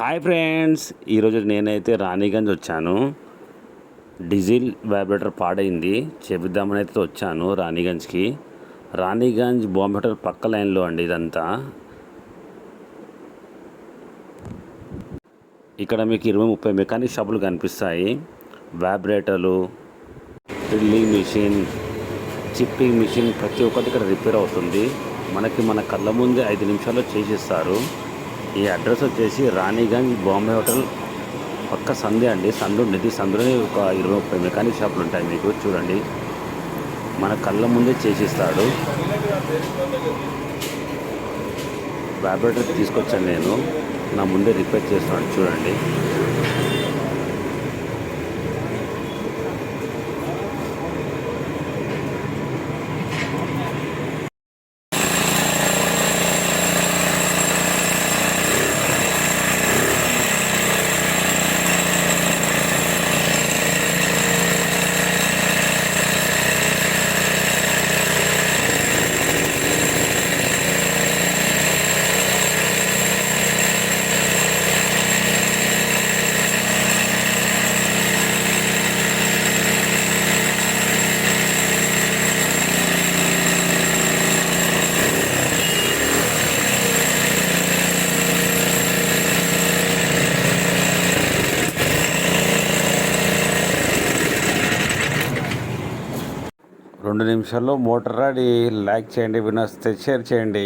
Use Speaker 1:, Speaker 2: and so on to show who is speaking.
Speaker 1: Hi friends. ఈరోజు నేనైతే రాణిగంజ్ వచ్చాను. డీజిల్ వైబ్రేటర్ పాడైంది. చెబుదామని అయితే వచ్చాను రాణిగంజ్కి. రాణిగంజ్ బాంబే పక్క లైన్లో అండి ఇదంతా. ఇక్కడ మీకు ఇరవై ముప్పై మెకానిక్ షాపులు కనిపిస్తాయి. వైబ్రేటర్లు డ్రిల్లింగ్ మిషన్ చిప్పింగ్ మిషన్ ప్రతి ఒక్కటి ఇక్కడ రిపేర్ అవుతుంది. మనకి మన కళ్ళ ముందే ఐదు నిమిషాల్లో చేసిస్తారు. ఈ అడ్రస్ వచ్చేసి రాణిగంజ్ బాంబే హోటల్. పక్క సందే అండి. సందు ఉండేది. సందులోనే ఒక ఇరవై ముప్పై మెకానిక్ షాపులు ఉంటాయి మీకు. చూడండి. మన కళ్ళ ముందే చేసిస్తాడు. వ్యాపరేటర్ తీసుకొచ్చాను నేను. నా ముందే రిపేర్ చేస్తున్నాను చూడండి. రెండు నిమిషాల్లో మోటార్ ఆడి లైక్ చేయండి వినస్తే షేర్ చేయండి.